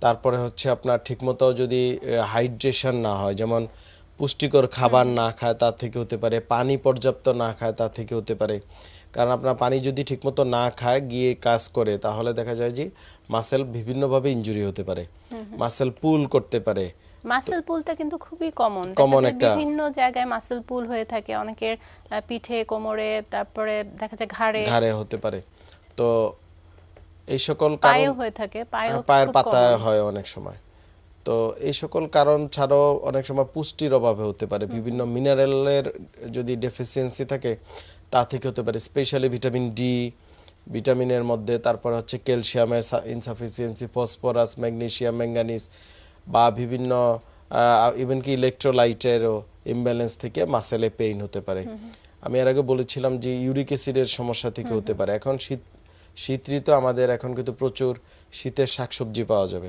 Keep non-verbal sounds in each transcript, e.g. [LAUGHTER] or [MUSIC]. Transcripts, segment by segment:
তারপরে হচ্ছে আপনার ঠিকমতো যদি হাইড্রেশন না হয় যেমন পুষ্টিকর খাবার না খায় তার থেকে হতে পারে পানি পর্যাপ্ত না খায় তার থেকে হতে পারে। কারণ আপনার পানি যদি ঠিকমতো না খায় গিয়ে কাজ করে তাহলে দেখা যায় যে মাসেল বিভিন্নভাবে ইনজুরি হতে পারে। মাসেল পুল করতে পারে। মাসেল পুলটা কিন্তু খুবই কমন কমন একটা- বিভিন্ন জায়গায় মাসেল পুল হয়ে থাকে। অনেকের পিঠে কোমরে তারপরে দেখা যায় ঘাড়ে। ঘাড়ে হতে পারে। তো এই সকল কারণ হয়ে থাকে হ্যাঁ, পায়ের পাতা হয় অনেক সময়। তো এই সকল কারণ ছাড়াও অনেক সময় পুষ্টির অভাবে হতে পারে। বিভিন্ন মিনারেলের যদি ডেফিসিয়েন্সি থাকে তা থেকে হতে পারে। স্পেশালি ভিটামিন ডি ভিটামিনের মধ্যে তারপর হচ্ছে ক্যালসিয়ামের ইনসাফিসিয়েন্সি ফসফরাস ম্যাগনেসিয়াম ম্যাঙ্গানিজ বা বিভিন্ন ইভেন কি ইলেকট্রোলাইটেরও ইমব্যালেন্স থেকে মাসেলে পেইন হতে পারে। আমি এর আগে বলেছিলাম যে ইউরিক অ্যাসিডের সমস্যা থেকে হতে পারে। এখন শীত শীত ঋতু আমাদের এখন কিন্তু প্রচুর শীতের শাকসবজি পাওয়া যাবে।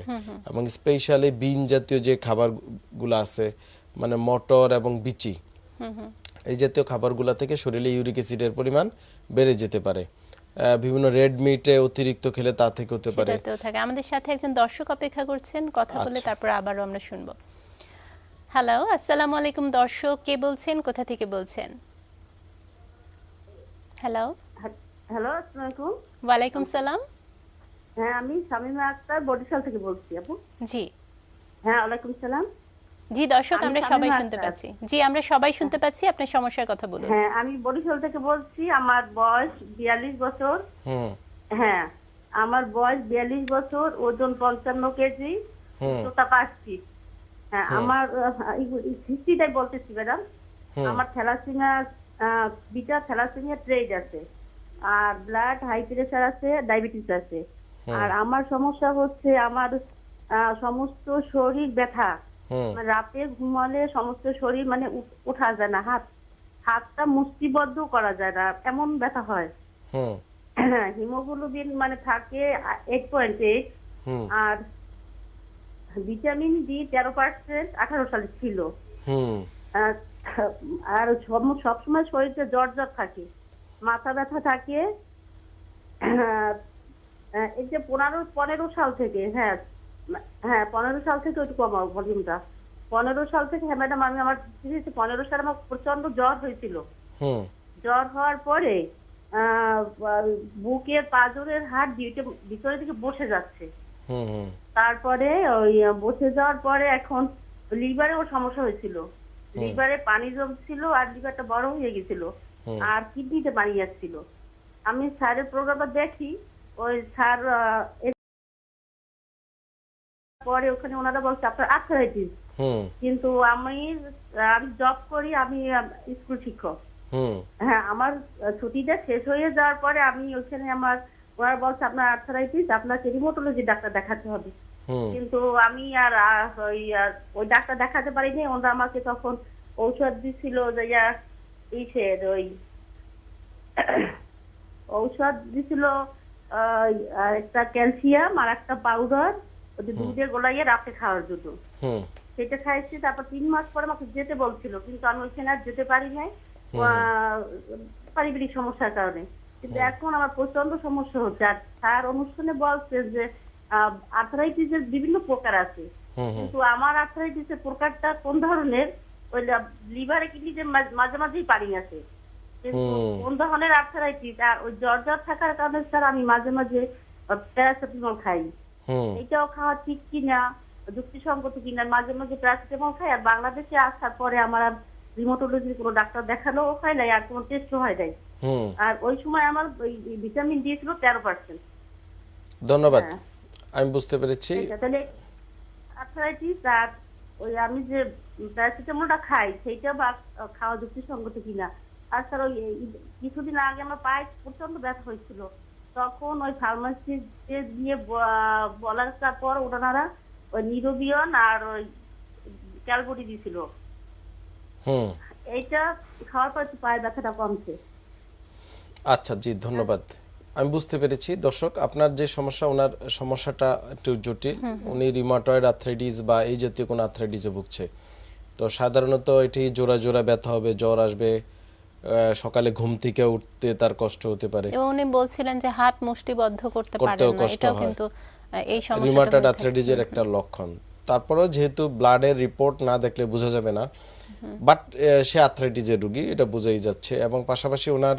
এবং স্পেশালি বিন জাতীয় যে খাবারগুলো আছে মানে মটর এবং বিচি এই জাতীয় খাবারগুলো থেকে শরীরে ইউরিক অ্যাসিডের পরিমাণ বেড়ে যেতে পারে। আহ, বিভিন্ন রেড মিটে অতিরিক্ত খেলে তা থেকে হতে পারে। থাকে। আমাদের সাথে একজন দর্শক অপেক্ষা করছেন কথা বলে আচ্ছা। তারপর আবারও আমরা শুনব। হ্যালো আসসালামু আলাইকুম দর্শক কে বলছেন কোথা থেকে বলছেন? হ্যালো হ্যালো আসসালামু আলাইকুম। ওয়ালাইকুম সালাম। হ্যাঁ আমি শামিমা আক্তার বরিশাল থেকে বলছি আপু। জি। হ্যাঁ ওয়ালাইকুম সালাম। জি দর্শক আমরা সবাই শুনতে পাচ্ছি। জি আমরা সবাই শুনতে পাচ্ছি আপনার সমস্যার কথা বলুন। হ্যাঁ আমি বরিশাল থেকে বলছি আমার বয়স বিয়াল্লিশ বছর। হুম। হ্যাঁ আমার বয়স বিয়াল্লিশ বছর ওজন পঞ্চান্ন কেজি হুম। জোতা ফিট হ্যাঁ আমার হিস্ট্রিটাই বলতেছি ম্যাডাম। আমার থ্যালাসিমিয়া বিটা থ্যালাসিমিয়া ট্রেড আছে। আর ব্লাড হাই প্রেশার আছে ডায়াবেটিস আছে। আর আমার সমস্যা হচ্ছে আমার সমস্ত শরীর ব্যথা। মানে রাতে ঘুমালে সমস্ত শরীর মানে ওঠা যায় না হাত হাতটা মুষ্টিবদ্ধ করা যায় না এমন ব্যথা হয়। [CLEARS THROAT] হিমোগ্লোবিন মানে থাকে এইট পয়েন্ট এইট আর ভিটামিন ডি তেরো পার্সেন্ট আঠারো সালে ছিল। আর সব- সবসময় শরীরটা জ্বর জ্বর থাকে। মাথা ব্যথা থাকে। এই যে পনেরো পনেরো সাল থেকে হ্যাঁ হ্যাঁ পনেরো সাল থেকে একটু কমাও ভলিউমটা। পনেরো সাল থেকে হ্যাঁ ম্যাডাম আমি আমার পনেরো সালে আমার প্রচণ্ড জ্বর হয়েছিল। জ্বর হওয়ার পরে আহ, বুকের পাজরের হাড় দুইটা ভিতরের দিকে বসে যাচ্ছে। তারপরে ওই বসে যাওয়ার পরে এখন লিভারেও সমস্যা হয়েছিল। লিভারে পানি জমছিল আর লিভারটা বড় হয়ে গেছিল। আর কিডনিতে পানি যাচ্ছিল আমি স্যারের প্রোগ্রামটা দেখি ওই স্যার পরে ওখানে ওনারা বলছে আপনার আর্থারাইটিস কিন্তু আমি আমি জব করি আমি স্কুল শিক্ষক। হ্যাঁ আমার ছুটিটা শেষ হয়ে যাওয়ার পরে আমি ওখানে আমার ওরা বলছে আপনার আর্থারাইটিস আপনাকে রিমোটোলজি ডাক্তার দেখাতে হবে। কিন্তু আমি আর ওই ওই ডাক্তার দেখাতে পারিনি। ওনারা আমাকে তখন ঔষধ দিছিল যে ইসের ওই ঔষধ দিছিল একটা ক্যালসিয়াম আর একটা পাউডার ওদের দুধে গোলাইয়ে রাতে খাওয়ার জন্য। সেটা খাইছি তারপর তিন মাস পরে আমাকে যেতে বলছিল কিন্তু আমি ওইখানে আর যেতে পারি নাই। পারিবারিক সমস্যার কারণে। কিন্তু এখন আমার প্রচণ্ড সমস্যা হচ্ছে আর স্যার অনুষ্ঠানে বলছে যে আর্থারাইটিসের বিভিন্ন প্রকার আছে। কিন্তু আমার আর্থারাইটিসের প্রকারটা কোন ধরনের? ওই লিভারে কিডনিতে মাঝে মাঝেই পানি আছে কোন ধরনের আর্থারাইটিস আর ওই জ্বর জ্বর থাকার কারণে স্যার আমি মাঝে মাঝে প্যারাসিটামল খাই। এটাও খাওয়া ঠিক কিনা যুক্তিসঙ্গত কিনা মাঝে মাঝে প্যারাসিটামল খাই। আর বাংলাদেশে আসার পরে আমার রিমোটোলজির কোনো ডাক্তার দেখানো হয় নাই আর কোনো টেস্টও হয় নাই। আর ওই সময় আমার ওই ভিটামিন ডি ছিল তেরো পার্সেন্ট ধন্যবাদ। হ্যাঁ। আমি বুঝতে পেরেছি। তাহলে আর্থারাইটিস আর ওই আমি যে প্যারাসিটামলটা খাই সেইটা বা খাওয়া যুক্তিসঙ্গত কিনা। আর স্যার ওই কিছুদিন আগে আমার পায়ে প্রচণ্ড ব্যথা হয়েছিল। তখন ওই ফার্মাসিতে ব- বলার পর ওনারা ওই নিরোবিয়ন আর ওই ক্যালবডি দিছিল হুম। এইটা খাওয়ার পর পায়ে ব্যথাটা কমছে। আচ্ছা জি ধন্যবাদ। আমি বুঝতে পেরেছি। দর্শক আপনার যে সমস্যা ওনার সমস্যাটা একটু জটিল। উনি রিমাটয়েড আর্থ্রাইটিস বা এই জাতীয় কোনো আর্থ্রাইটিসে ভুগছে। তো সাধারণত এটি জোড়া জোড়া ব্যথা হবে জ্বর আসবে সকালে ঘুম থেকে উঠতে তার কষ্ট হতে পারে। এবং উনি বলছিলেন যে হাত মুষ্টিবদ্ধ করতে পারেন না। এটাও। কিন্তু এই সমস্যাটা হয়ে থাকে। আর্থ্রাইটিসের একটা লক্ষণ। তারপরেও যেহেতু ব্লাডের রিপোর্ট না দেখলে বোঝা যাবে না বাট সে আর্থ্রাইটিসের রোগী এটা বোঝাই যাচ্ছে। এবং পাশাপাশি ওনার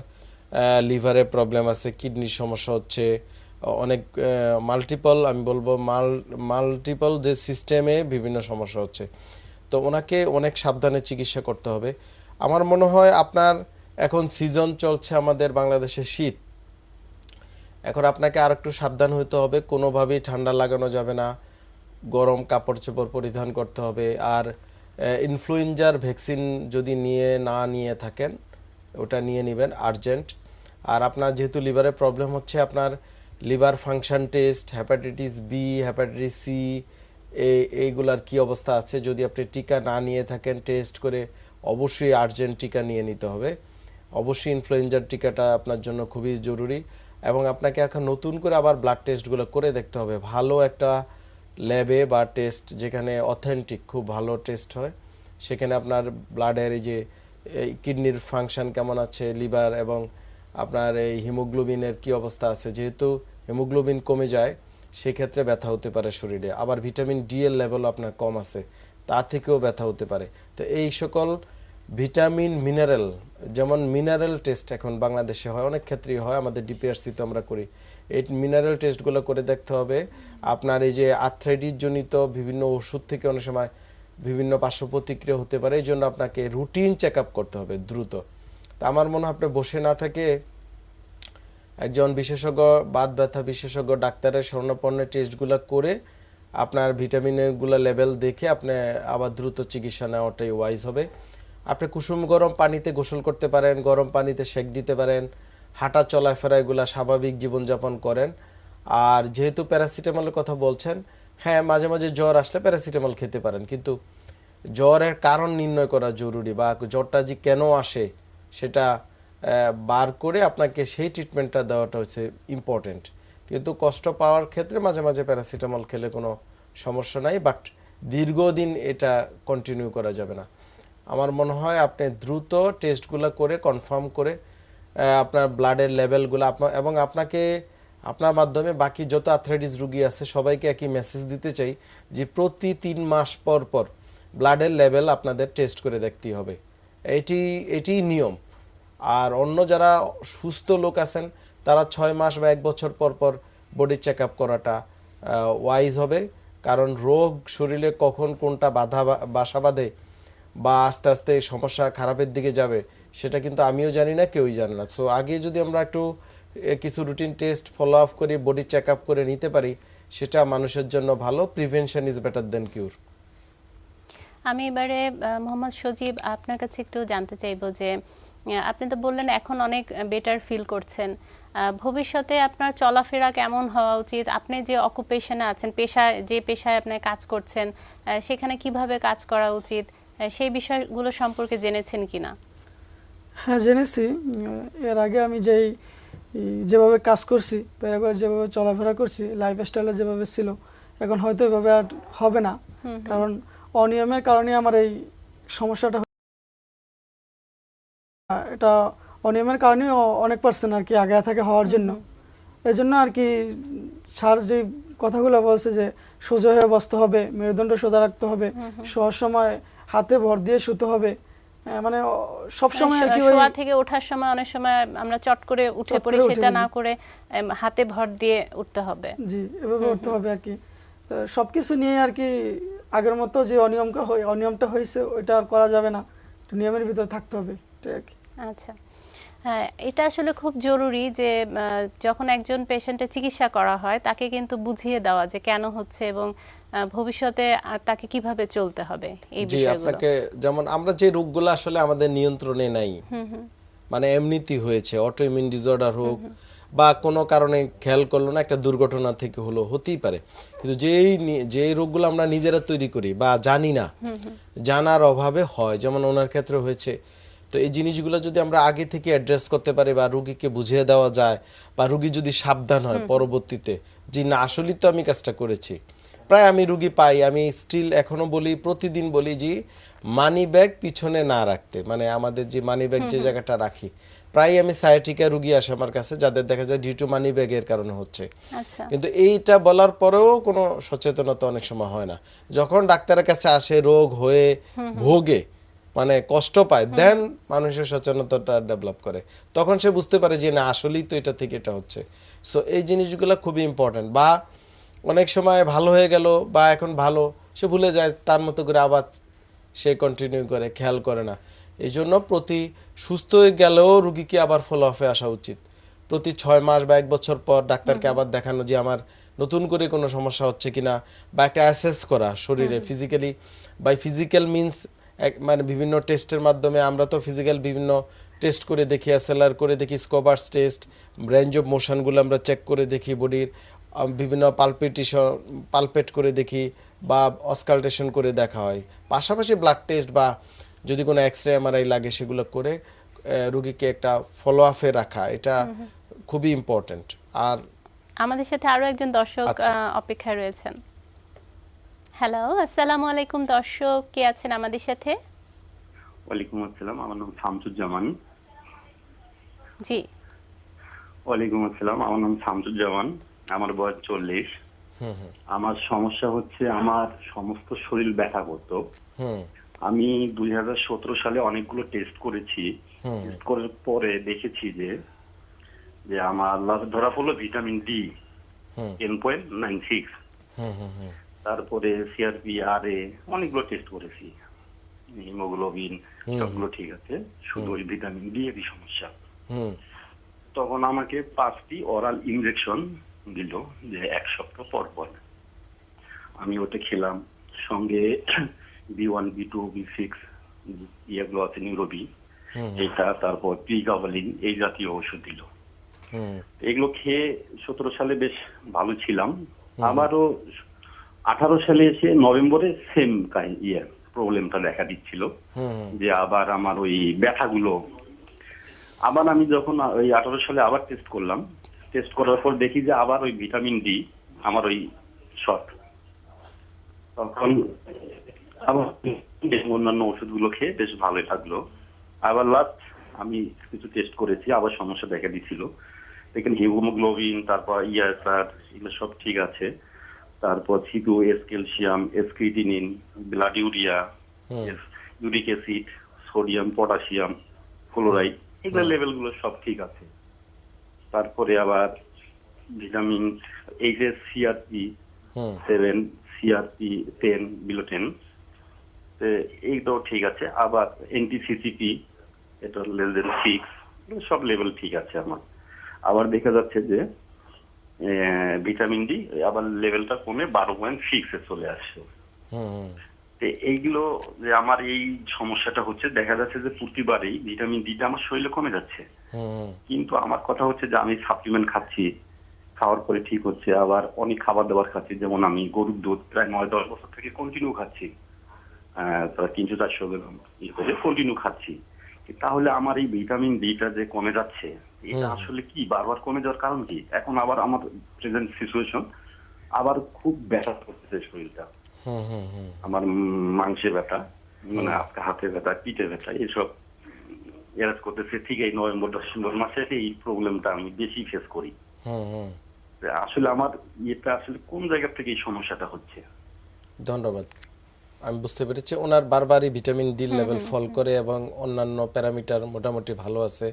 লিভারে প্রবলেম আছে কিডনির সমস্যা হচ্ছে, অনেক মাল্টিপল আমি বলব মাল মাল্টিপল যে সিস্টেমে বিভিন্ন সমস্যা হচ্ছে। তো ওনাকে অনেক সাবধানে চিকিৎসা করতে হবে। আমার মনে হয় আপনার এখন সিজন চলছে আমাদের বাংলাদেশে শীত। এখন আপনাকে আর একটু সাবধান হতে হবে, কোনোভাবেই ঠান্ডা লাগানো যাবে না। গরম কাপড় চোপড় পরিধান করতে হবে। আর ইনফ্লুয়েঞ্জার ভ্যাকসিন যদি নিয়ে, না নিয়ে থাকেন, ওটা নিয়ে নেবেন আর্জেন্ট আর আপনার যেহেতু লিভারে প্রবলেম হচ্ছে, আপনার liver function test hepatitis B hepatitis C এই এইগুলার কি অবস্থা আছে যদি আপনি টিকা না নিয়ে থাকেন টেস্ট করে অবশ্যই আর্জেন্ট টিকা নিয়ে নিতে হবে। অবশ্যই ইনফ্লুয়েঞ্জার টিকাটা আপনার জন্য খুবই জরুরি এবং আপনাকে এখন নতুন করে আবার ব্লাড টেস্টগুলো করে দেখতে হবে। ভালো একটা ল্যাবে বা টেস্ট যেখানে অথেন্টিক খুব ভালো টেস্ট হয়, সেখানে আপনার ব্লাডের এই যে কিডনির ফাংশন কেমন আছে লিভার এবং আপনার এই হিমোগ্লোবিনের কি অবস্থা আছে? যেহেতু হিমোগ্লোবিন কমে যায়, সেক্ষেত্রে ব্যথা হতে পারে শরীরে। আবার ভিটামিন ডি এর লেভেল আপনার কম আছে, তা থেকেও ব্যথা হতে পারে। তো এই সকল ভিটামিন মিনারেল যেমন মিনারেল টেস্ট এখন বাংলাদেশে হয়, অনেক ক্ষেত্রেই হয়, আমাদের ডিপিআরসিতে আমরা করি। এই মিনারেল টেস্টগুলো করে দেখতে হবে। আপনার এই যে আর্থ্রাইটিস জনিত বিভিন্ন ওষুধ থেকে অনেক সময় বিভিন্ন পার্শ্ব প্রতিক্রিয়া হতে পারে, এই জন্য আপনাকে রুটিন চেক করতে হবে দ্রুত। তা আমার মনে হয় আপনি বসে না থেকে একজন বিশেষজ্ঞ, বাত ব্যথা বিশেষজ্ঞ ডাক্তারের স্বর্ণপর্ণের টেস্টগুলো করে আপনার ভিটামিনেরগুলা লেভেল দেখে আপনি আবার দ্রুত চিকিৎসা নেওয়াটাই ওয়াইজ হবে। আপনি কুসুম গরম পানিতে গোসল করতে পারেন, গরম পানিতে সেক দিতে পারেন, হাঁটা চলাফেরা এগুলা স্বাভাবিক জীবনযাপন করেন। আর যেহেতু প্যারাসিটামলের কথা বলছেন হ্যাঁ মাঝে মাঝে জ্বর আসলে প্যারাসিটামল খেতে পারেন। কিন্তু জ্বরের কারণ নির্ণয় করা জরুরি বা জ্বরটা যে কেন আসে সেটা বার করে আপনাকে সেই ট্রিটমেন্টটা দেওয়াটা হচ্ছে ইম্পর্টেন্ট কিন্তু কষ্ট পাওয়ার ক্ষেত্রে মাঝে মাঝে প্যারাসিটামল খেলে কোনো সমস্যা নাই বাট দীর্ঘদিন এটা কন্টিনিউ করা যাবে না। আমার মনে হয় আপনি দ্রুত টেস্টগুলো করে কনফার্ম করে আপনার ব্লাডের লেভেলগুলো আপনার এবং আপনাকে, আপনার মাধ্যমে বাকি যত আর্থ্রাইটিস রুগী আছে, সবাইকে একই মেসেজ দিতে চাই যে প্রতি তিন মাস পর পর ব্লাডের লেভেল আপনাদের টেস্ট করে দেখতেই হবে। এটি এটি নিয়ম। আর অন্য যারা সুস্থ লোক আছেন, তারা ছয় মাস বা এক বছর পর পর বডি চেক আপ করাটা ওয়াইজ হবে। কারণ রোগ শরীরে কখন কোনটা বাধা বাসা বাঁধে বা আস্তে আস্তে সমস্যা খারাপের দিকে যাবে, সেটা কিন্তু আমিও জানি না, কেউই জানে না। সো আগে যদি আমরা একটু কিছু রুটিন টেস্ট ফলো আপ করে বডি চেক আপ করে নিতে পারি, সেটা মানুষের জন্য ভালো prevention is better than cure আমি এবারে মোহাম্মদ সজীব আপনার কাছে একটু জানতে চাইব যে আপনি তো বললেন এখন অনেক বেটার ফিল করছেন। ভবিষ্যতে আপনার চলাফেরা কেমন হওয়া উচিত? আপনি যে অকুপেশনে আছেন পেশায় যে পেশায় আপনি কাজ করছেন সেখানে কীভাবে কাজ করা উচিত? সেই বিষয়গুলো সম্পর্কে জেনেছেন কিনা? হ্যাঁ জেনেছি। এর আগে আমি যেই যেভাবে কাজ করছি প্যারাগুয়ে যেভাবে চলাফেরা করছি লাইফ স্টাইলে যেভাবে ছিল এখন হয়তো এভাবে আর হবে না। কারণ অনিয়মের কারণে আমার এই সমস্যাটা এটা অনিয়মের কারণে অনেক পার্সেন্ট আর কি আগে থাকে হওয়ার জন্য। এই জন্য আর কি স্যার যে কথাগুলো বলছে যে সোজা হয়ে বসতে হবে মেরুদণ্ড সোজা রাখতে হবে শোয়ার সময় হাতে ভর দিয়ে শুতে হবে। মানে সব সময় আর কি শোয়া থেকে ওঠার সময় অনেক সময় আমরা চট করে উঠে পড়ি সেটা না করে হাতে ভর দিয়ে উঠতে হবে। জি এভাবে উঠতে হবে আর কি। তো সবকিছু নিয়ে আর কি আগের মতো যে অনিয়মটা হয় অনিয়মটা হয়েছে ওইটা আর করা যাবে না। নিয়মের ভিতরে থাকতে হবে এটাই আর কি। আচ্ছা। হ্যাঁ এটা আসলে খুব জরুরি যে যখন একজন পেশেন্টের চিকিৎসা করা হয় তাকে কিন্তু বুঝিয়ে দেওয়া যে কেন হচ্ছে এবং ভবিষ্যতে তাকে কীভাবে চলতে হবে এই বিষয়গুলো। আপনাকে যেমন আমরা যে রোগগুলো আসলে আমাদের নিয়ন্ত্রণে নাই মানে এমনিতেই হয়েছে অটোইমিউন ডিসঅর্ডার হোক বা কোনো কারণে খেয়াল করল না একটা দুর্ঘটনা থেকে হলো হতেই পারে। কিন্তু যেই যেই রোগগুলো আমরা নিজেরা তৈরি করি বা জানি না জানার অভাবে হয় যেমন ওনার ক্ষেত্রে হয়েছে তো এই জিনিসগুলো যদি আমরা আগে থেকে অ্যাড্রেস করতে পারি বা রুগীকে বুঝিয়ে দেওয়া যায় বা রুগী যদি সাবধান হয় পরবর্তীতে যে না আসলেই তো আমি কাজটা করেছি। প্রায় আমি রুগী পাই আমি স্টিল এখনও বলি প্রতিদিন বলি যে মানি ব্যাগ পিছনে না রাখতে। মানে আমাদের যে মানি ব্যাগ যে জায়গাটা রাখি প্রায় আমি সায়াটিকা রুগী আসে আমার কাছে যাদের দেখা যায় ডিউ টু মানি ব্যাগের কারণে হচ্ছে। আচ্ছা। কিন্তু এইটা বলার পরেও কোনো সচেতনতা অনেক সময় হয় না। যখন ডাক্তারের কাছে আসে রোগ হয়ে ভোগে মানে কষ্ট পায় দেন মানুষের সচেতনতাটা ডেভেলপ করে। তখন সে বুঝতে পারে যে না আসলেই তো এটা থেকে এটা হচ্ছে। সো এই জিনিসগুলো খুবই ইম্পর্টেন্ট বা অনেক সময় ভালো হয়ে গেল বা এখন ভালো সে ভুলে যায় তার মতো করে আবার সে কন্টিনিউ করে খেয়াল করে না। এই জন্য প্রতি সুস্থ হয়ে গেলেও রুগীকে আবার ফলো আপে আসা উচিত। প্রতি ছয় মাস বা এক বছর পর ডাক্তারকে আবার দেখানো যে আমার নতুন করে কোনো সমস্যা হচ্ছে কিনা বা একটা অ্যাসেস করা শরীরে ফিজিক্যালি বাই ফিজিক্যাল মিনস মানে বিভিন্ন টেস্টের মাধ্যমে আমরা তো ফিজিক্যাল বিভিন্ন টেস্ট করে দেখি এসএলআর করে দেখি স্কোবার্স টেস্ট রেঞ্জ অফ মোশনগুলো আমরা চেক করে দেখি বডির বিভিন্ন পালপিটিশন পালপেট করে দেখি বা অসকালটেশন করে দেখা হয়। পাশাপাশি ব্লাড টেস্ট বা যদি কোনো এক্স রে এমআরআই লাগে সেগুলো করে রুগীকে একটা ফলো আপে রাখা এটা খুবই ইম্পর্ট্যান্ট আর আমাদের সাথে আরও একজন দর্শক আচ্ছা। অপেক্ষায় রয়েছেন। হ্যালো আসসালামু আলাইকুম দর্শক কে আছেন আমাদের সাথে? ওয়ালাইকুম আসসালাম আমার নাম শামসুজ্জামান। জি। ওয়ালাইকুম আসসালাম আমার নাম শামসুজ্জামান আমার বয়স চল্লিশ। হুম হুম। আমার সমস্যা হচ্ছে আমার সমস্ত শরীর ব্যথা করতো হুম। আমি দুই হাজার সতেরো সালে অনেকগুলো টেস্ট করেছি। টেস্ট করার পরে দেখেছি যে যে আমার ধরা পড়ল ভিটামিন ডি হুম। টেন পয়েন্ট নাইন সিক্স হুম হুম হুম। তারপরে সিআরপি আর এ অনেকগুলো টেস্ট করেছি। হিমোগ্লোবিন সবগুলো ঠিক আছে। শুধু ওই ভিটামিন ডি এরই সমস্যা। তখন আমাকে পাঁচটি অরাল ইনজেকশন দিল যে এক সপ্তাহ পর পর। আমি ওটা খেলাম। সঙ্গে B one B two B six ইয়েগুলো আছে নিউরোবি এটা তারপর প্রিগাভালিন এই জাতীয় ওষুধ দিল। এগুলো খেয়ে সতেরো সালে বেশ ভালো ছিলাম। আবারও আঠারো সালে এসে নভেম্বরে সেম ইয়ে প্রবলেমটা দেখা দিচ্ছিল। যে আবার আমার ওই ব্যথাগুলো। আবার আমি যখন ওই আঠারো সালে আবার টেস্ট করলাম। টেস্ট করার পর দেখি যে আবার ওই ভিটামিন ডি আমার ওই শর্ট তখন আবার অন্যান্য ওষুধগুলো খেয়ে বেশ ভালোই লাগল আবার লাস্ট আমি কিছু টেস্ট করেছি আবার সমস্যা দেখা দিছিল দেখেন হিমোগ্লোবিন তারপর ইআরআর এগুলো সব ঠিক আছে। তারপর সিটু S calcium s creatinine blood urea uric acid sodium potassium fluoride এগুলো লেভেলগুলো সব ঠিক আছে। তারপরে আবার ভিটামিন এই যে CRP seven CRP ten below ten এইটাও ঠিক আছে। আবার এনটিসিসিপি এটা লেস দেন সিক্স সব লেভেল ঠিক আছে আমার। আবার দেখা যাচ্ছে যে ভিটামিন ডি আবার লেভেলটা কমে বারো পয়েন্ট সিক্সে চলে আসছে। এইগুলো যে আমার এই সমস্যাটা হচ্ছে দেখা যাচ্ছে যে প্রতিবারই ভিটামিন ডিটা আমার শরীরে কমে যাচ্ছে। কিন্তু আমার কথা হচ্ছে যে আমি সাপ্লিমেন্ট খাচ্ছি খাওয়ার পরে ঠিক হচ্ছে আবার অনেক খাবার দাবার খাচ্ছি যেমন আমি গরুর দুধ প্রায় নয় দশ বছর থেকে কন্টিনিউ খাচ্ছি। তিনশো চারশো গ্রাম কন্টিনিউ খাচ্ছি। তাহলে আমার এই ভিটামিন ডিটা যে কমে যাচ্ছে এটা আসলে কি? বারবার কমে যাওয়ার কারণ কি? এখন আবার আমার প্রেজেন্ট সিচুয়েশন আবার খুব ব্যথা করতেছে শরীরটা। আমার মাংসে ব্যথা মানে আজকে হাতে ব্যথা পিঠে ব্যথা এইসব এরাজ করতেছে। ঠিক এই নভেম্বর ডিসেম্বর মাসে এই প্রবলেমটা আমি বেশি ফেস করি। আসলে আমার ইয়েটা আসলে কোন জায়গা থেকে এই সমস্যাটা হচ্ছে? ধন্যবাদ। আমি বুঝতে পেরেছি ওনার বারবারই ভিটামিন ডি লেভেল ফল করে এবং অন্যান্য প্যারামিটার মোটামুটি ভালো আছে।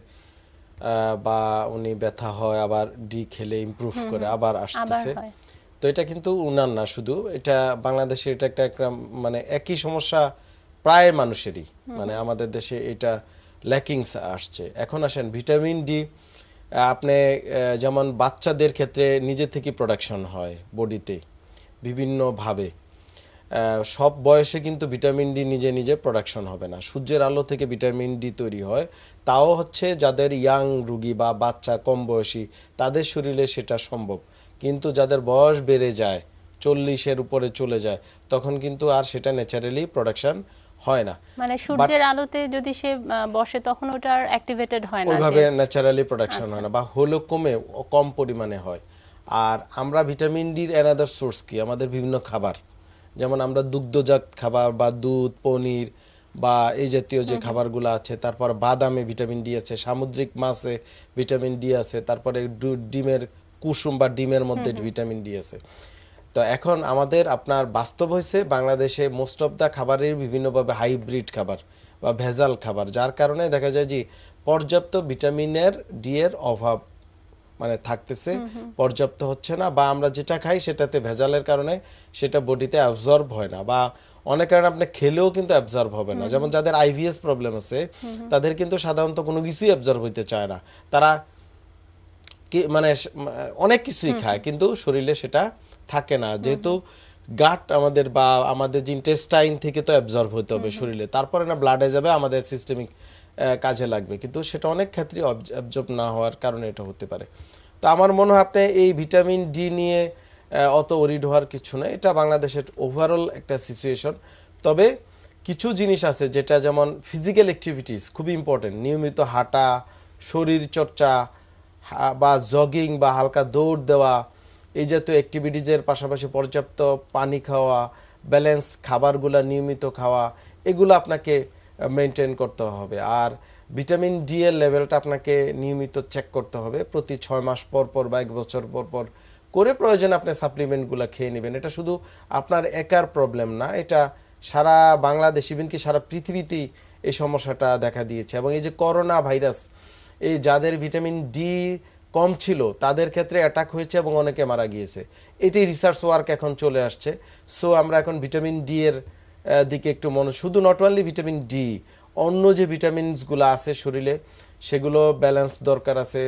বা উনি ব্যথা হয় আবার ডি খেলে ইমপ্রুভ করে আবার আসতেছে। তো এটা কিন্তু উনার না শুধু এটা বাংলাদেশে এটা একটা একটা মানে একই সমস্যা প্রায় মানুষেরই। মানে আমাদের দেশে এটা ল্যাকিংস আসছে। এখন আসেন ভিটামিন ডি আপনি যেমন বাচ্চাদের ক্ষেত্রে নিজে থেকে প্রোডাকশন হয় বডিতে বিভিন্নভাবে। সব বয়সে কিন্তু ভিটামিন ডি নিজে নিজে প্রোডাকশন হবে না। সূর্যের আলো থেকে ভিটামিন ডি তৈরি হয়। তাও হচ্ছে যাদের ইয়াং রুগী বা বাচ্চা কম বয়সী তাদের শরীরে সেটা সম্ভব। কিন্তু যাদের বয়স বেড়ে যায় চল্লিশের উপরে চলে যায় তখন কিন্তু আর সেটা ন্যাচারালি প্রোডাকশন হয় না। মানে সূর্যের আলোতে যদি সে বসে তখন ওটা আর অ্যাক্টিভেটেড হয় না ওইভাবে ন্যাচারালি প্রোডাকশন হয় না বা হলেও কমে কম পরিমাণে হয়। আর আমরা ভিটামিন ডির অ্যানাদার সোর্স কি? আমাদের বিভিন্ন খাবার। যেমন আমরা দুগ্ধজাত খাবার বা দুধ পনির বা এই জাতীয় যে খাবারগুলো আছে তারপর বাদামে ভিটামিন ডি আছে সামুদ্রিক মাছে ভিটামিন ডি আছে তারপরে ডিমের কুসুম বা ডিমের মধ্যে ভিটামিন ডি আছে। তো এখন আমাদের আপনার বাস্তব হয়েছে বাংলাদেশে মোস্ট অফ দ্য খাবারের বিভিন্নভাবে হাইব্রিড খাবার বা ভেজাল খাবার যার কারণে দেখা যায় যে পর্যাপ্ত ভিটামিনের ডি এর অভাব। মানে থাকতেছে পর্যাপ্ত হচ্ছে না বা আমরা যেটা খাই সেটাতে ভেজালের কারণে সেটা বডিতে অ্যাবজর্ব হয় না বা অনেক কারণে আপনি খেলেও কিন্তু অ্যাবজর্ব হবে না। যেমন যাদের আইভিএস প্রবলেম আছে তাদের কিন্তু সাধারণত কোনো কিছুই অ্যাবজর্ব হইতে চায় না। তারা মানে অনেক কিছুই খায় কিন্তু শরীরে সেটা থাকে না। যেহেতু গাট আমাদের বা আমাদের যে ইন্টেস্টাইন থেকে তো অ্যাবজর্ব হতে হবে শরীরে। তারপরে না ব্লাডে যাবে আমাদের সিস্টেমিক কাজে লাগবে। কিন্তু সেটা অনেক ক্ষেত্রে অ্যাবজর্ব না হওয়ার কারণে এটা হতে পারে। তো আমার মনে হয় আপনি এই ভিটামিন ডি নিয়ে অত ওরিড হওয়ার কিছু না। এটা বাংলাদেশের ওভারঅল একটা সিচুয়েশন তবে কিছু জিনিস আছে যেটা যেমন ফিজিক্যাল অ্যাক্টিভিটিস খুবই ইম্পর্টেন্ট নিয়মিত হাঁটা শরীর চর্চা বা জগিং বা হালকা দৌড় দেওয়া এই জাতীয় অ্যাক্টিভিটিজের পাশাপাশি পর্যাপ্ত পানি খাওয়া ব্যালেন্স খাবারগুলা নিয়মিত খাওয়া, এগুলো আপনাকে মেনটেন করতে হবে। আর ভিটামিন ডি এর লেভেলটা আপনাকে নিয়মিত চেক করতে হবে। প্রতি ছয় মাস পর পর বা এক বছর পর পর করে প্রয়োজন আপনি সাপ্লিমেন্টগুলো খেয়ে নেবেন। এটা শুধু আপনার একার প্রবলেম না, এটা সারা বাংলাদেশ ইভেন কি সারা পৃথিবীতেই এই সমস্যাটা দেখা দিয়েছে। এবং এই যে করোনা ভাইরাস, এই যাদের ভিটামিন ডি কম ছিল, তাদের ক্ষেত্রে অ্যাটাক হয়েছে এবং অনেকে মারা গিয়েছে। এটি রিসার্চ ওয়ার্ক এখন চলে আসছে। সো আমরা এখন ভিটামিন ডি এর দিকে একটু মনে, শুধু নট অনলি ভিটামিন ডি অন্য যে ভিটামিনসগুলো আছে শরীরে, সেগুলো ব্যালেন্স দরকার আছে।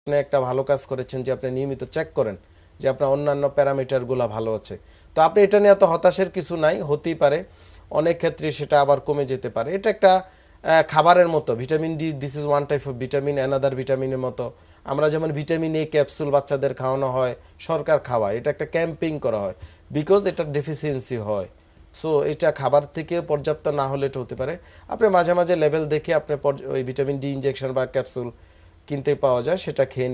আপনি একটা ভালো কাজ করেছেন যে আপনি নিয়মিত চেক করেন যে আপনার অন্যান্য প্যারামিটারগুলো ভালো আছে। তো আপনি এটা নিয়ে এত হতাশের কিছু নাই, হতেই পারে। অনেক ক্ষেত্রে সেটা আবার কমে যেতে পারে। এটা একটা খাবারের মতো। Vitamin D this is one type of vitamin another ভিটামিনের মতো। আমরা যেমন ভিটামিন এ ক্যাপসুল বাচ্চাদের খাওয়ানো হয়, সরকার খাওয়ায়। এটা একটা ক্যাম্পিং করা হয়। বিকজ এটা ডেফিসিয়েন্সি হয়। সো এটা খাবার থেকে পর্যাপ্ত না হলে এটা হতে পারে। আপনি মাঝে মাঝে লেভেল দেখে আপনি ওই ভিটামিন ডি ইনজেকশন বা ক্যাপসুল কিনতে পাওয়া যায়, সেটা খেয়ে